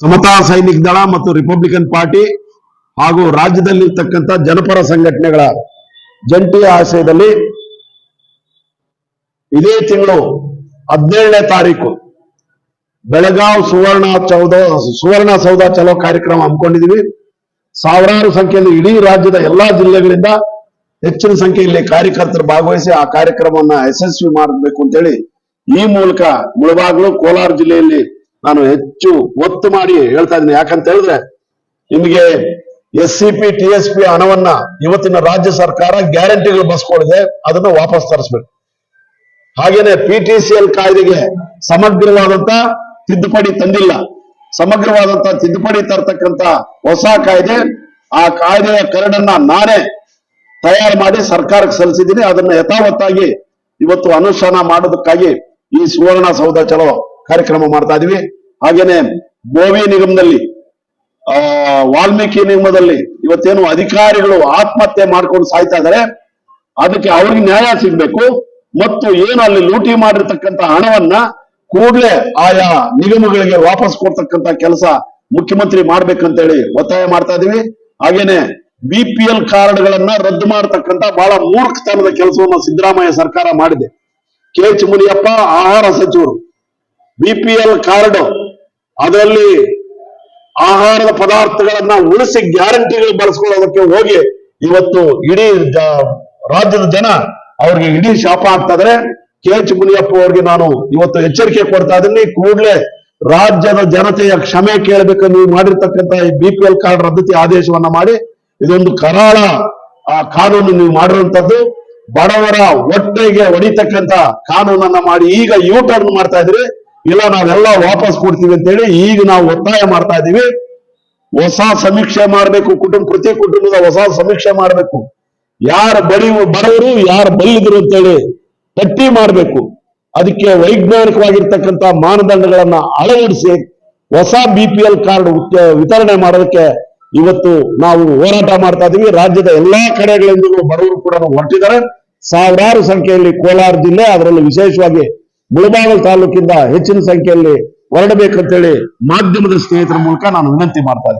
ಸಮತಾ ಸೈನಿಕ ದಳ ಮತ್ತು ರಿಪಬ್ಲಿಕನ್ ಪಾರ್ಟಿ ಹಾಗೂ ರಾಜ್ಯದಲ್ಲಿರ್ತಕ್ಕಂಥ ಜನಪರ ಸಂಘಟನೆಗಳ ಜಂಟಿ ಆಶ್ರಯದಲ್ಲಿ ಇದೇ ತಿಂಗಳು ಹದಿನೇಳನೇ ತಾರೀಕು ಬೆಳಗಾವ್ ಸುವರ್ಣ ಚೌದ, ಸುವರ್ಣ ಸೌಧ ಚಲೋ ಕಾರ್ಯಕ್ರಮ ಹಮ್ಮಿಕೊಂಡಿದ್ದೀವಿ. ಸಾವಿರಾರು ಸಂಖ್ಯೆಯಲ್ಲಿ ಇಡೀ ರಾಜ್ಯದ ಎಲ್ಲಾ ಜಿಲ್ಲೆಗಳಿಂದ ಹೆಚ್ಚಿನ ಸಂಖ್ಯೆಯಲ್ಲಿ ಕಾರ್ಯಕರ್ತರು ಭಾಗವಹಿಸಿ ಆ ಕಾರ್ಯಕ್ರಮವನ್ನ ಯಶಸ್ವಿ ಮಾಡಬೇಕು ಅಂತೇಳಿ ಈ ಮೂಲಕ ಮುಳಬಾಗ್ಲು ಕೋಲಾರ ಜಿಲ್ಲೆಯಲ್ಲಿ ನಾನು ಹೆಚ್ಚು ಒತ್ತು ಮಾಡಿ ಹೇಳ್ತಾ ಇದ್ದೀನಿ. ಯಾಕಂತ ಹೇಳಿದ್ರೆ ನಿಮಗೆ S C P T S P ಹಣವನ್ನ ಇವತ್ತಿನ ರಾಜ್ಯ ಸರ್ಕಾರ ಗ್ಯಾರಂಟಿಗಳು ಬಸ್ಕೊಂಡಿದೆ ಅದನ್ನ ವಾಪಸ್ ತರಿಸ್ಬೇಕು. ಹಾಗೇನೆ ಪಿ ಟಿ ಸಿ ಎಲ್ ಕಾಯ್ದೆಗೆ ಸಮಗ್ರವಾದಂತ ತಿದ್ದುಪಡಿ ತಂದಿಲ್ಲ. ಸಮಗ್ರವಾದಂತ ತಿದ್ದುಪಡಿ ತರ್ತಕ್ಕಂತ ಹೊಸ ಕಾಯ್ದೆ, ಆ ಕಾಯ್ದೆಯ ಕರಡನ್ನ ನಾನೇ ತಯಾರು ಮಾಡಿ ಸರ್ಕಾರಕ್ಕೆ ಸಲ್ಲಿಸಿದ್ದೀನಿ. ಅದನ್ನ ಯಥಾವತ್ತಾಗಿ ಇವತ್ತು ಅನುಷ್ಠಾನ ಮಾಡೋದಕ್ಕಾಗಿ ಈ ಸುವರ್ಣ ಸೌಧ ಚಲೋ ಕಾರ್ಯಕ್ರಮ ಮಾಡ್ತಾ ಇದೀವಿ. ಹಾಗೇನೆ ಗೋವಿ ನಿಗಮದಲ್ಲಿ, ಆ, ವಾಲ್ಮೀಕಿ ನಿಗಮದಲ್ಲಿ ಇವತ್ತೇನು ಅಧಿಕಾರಿಗಳು ಆತ್ಮಹತ್ಯೆ ಮಾಡ್ಕೊಂಡು ಸಾಯ್ತಾ ಇದಾರೆ. ಅದಕ್ಕೆ ಅವ್ರಿಗೆ ನ್ಯಾಯ ಸಿಗ್ಬೇಕು. ಮತ್ತು ಏನು ಅಲ್ಲಿ ಲೂಟಿ ಮಾಡಿರ್ತಕ್ಕಂಥ ಹಣವನ್ನ ಕೂಡಲೇ ಆಯಾ ನಿಗಮಗಳಿಗೆ ವಾಪಸ್ ಕೊಡ್ತಕ್ಕಂತ ಕೆಲಸ ಮುಖ್ಯಮಂತ್ರಿ ಮಾಡ್ಬೇಕಂತೇಳಿ ಒತ್ತಾಯ ಮಾಡ್ತಾ ಇದೀವಿ. ಹಾಗೇನೆ ಬಿ ಪಿ ಎಲ್ ಕಾರ್ಡ್ಗಳನ್ನ ರದ್ದು ಮಾಡತಕ್ಕಂತ ಬಹಳ ಮೂರ್ಖತನದ ಕೆಲಸವನ್ನು ಸಿದ್ದರಾಮಯ್ಯ ಸರ್ಕಾರ ಮಾಡಿದೆ. ಕೆ ಎಚ್ ಮುನಿಯಪ್ಪ, ಆಹಾರ ಸಚಿವರು. ಬಿ ಪಿ ಎಲ್ ಕಾರ್ಡ್ ಅದರಲ್ಲಿ ಆಹಾರದ ಪದಾರ್ಥಗಳನ್ನ ಉಳಿಸಿ ಗ್ಯಾರಂಟಿಗಳು ಬಳಸ್ಕೊಳ್ಳೋದಕ್ಕೆ ಹೋಗಿ ಇವತ್ತು ಇಡೀ ರಾಜ್ಯದ ಜನ ಅವ್ರಿಗೆ ಇಡೀ ಶಾಪ ಆಗ್ತಾ ಇದಾರೆ ಕೆ ಎಚ್ ಮುನಿಯಪ್ಪ ಅವ್ರಿಗೆ ನಾನು ಇವತ್ತು ಎಚ್ಚರಿಕೆ ಕೊಡ್ತಾ ಇದ್ದೀನಿ. ಕೂಡಲೇ ರಾಜ್ಯದ ಜನತೆಯ ಕ್ಷಮೆ ಕೇಳಬೇಕು ನೀವು ಮಾಡಿರ್ತಕ್ಕಂಥ ಈ ಬಿ ಪಿ ಎಲ್ ಕಾರ್ಡ್ ರದ್ದತಿ ಆದೇಶವನ್ನ ಮಾಡಿ, ಇದೊಂದು ಕರಾಳ, ಆ ಕಾನೂನು ನೀವು ಮಾಡಿರುವಂತದ್ದು ಬಡವರ ಹೊಟ್ಟೆಗೆ ಹೊಡಿತಕ್ಕಂತ ಕಾನೂನನ್ನ ಮಾಡಿ ಈಗ ಯೂ ಟರ್ನ್ ಮಾಡ್ತಾ ಇದ್ರಿ. ಇಲ್ಲ, ನಾವೆಲ್ಲ ವಾಪಸ್ ಕೊಡ್ತೀವಿ ಅಂತೇಳಿ ಈಗ ನಾವು ಒತ್ತಾಯ ಮಾಡ್ತಾ ಇದ್ದೀವಿ ಹೊಸ ಸಮೀಕ್ಷೆ ಮಾಡಬೇಕು, ಕುಟುಂಬ, ಪ್ರತಿ ಕುಟುಂಬದ ಹೊಸ ಸಮೀಕ್ಷೆ ಮಾಡಬೇಕು. ಯಾರು ಬಡಿ ಬಡವರು, ಯಾರು ಬಲ್ಲಿದ್ರು ಅಂತೇಳಿ ಪಟ್ಟಿ ಮಾಡಬೇಕು. ಅದಕ್ಕೆ ವೈಜ್ಞಾನಿಕವಾಗಿರ್ತಕ್ಕಂಥ ಮಾನದಂಡಗಳನ್ನ ಅಳವಡಿಸಿ ಹೊಸ ಬಿ ಪಿ ಎಲ್ ಕಾರ್ಡ್ ವಿತರಣೆ ಮಾಡೋದಕ್ಕೆ ಇವತ್ತು ನಾವು ಹೋರಾಟ ಮಾಡ್ತಾ ಇದೀವಿ. ರಾಜ್ಯದ ಎಲ್ಲಾ ಕಡೆಗಳಿಂದಲೂ ಬಡವರು ಕೂಡ ಹೊರಟಿದ್ದಾರೆ. ಸಾವಿರಾರು ಸಂಖ್ಯೆಯಲ್ಲಿ ಕೋಲಾರ ಜಿಲ್ಲೆ, ಅದರಲ್ಲಿ ವಿಶೇಷವಾಗಿ ಮುಳಬಾಗಲ್ ತಾಲೂಕಿಂದ ಹೆಚ್ಚಿನ ಸಂಖ್ಯೆಯಲ್ಲಿ ಹೊರಡಬೇಕಂತೇಳಿ ಮಾಧ್ಯಮದ ಸ್ನೇಹಿತರ ಮೂಲಕ ನಾನು ವಿನಂತಿ ಮಾಡ್ತಾ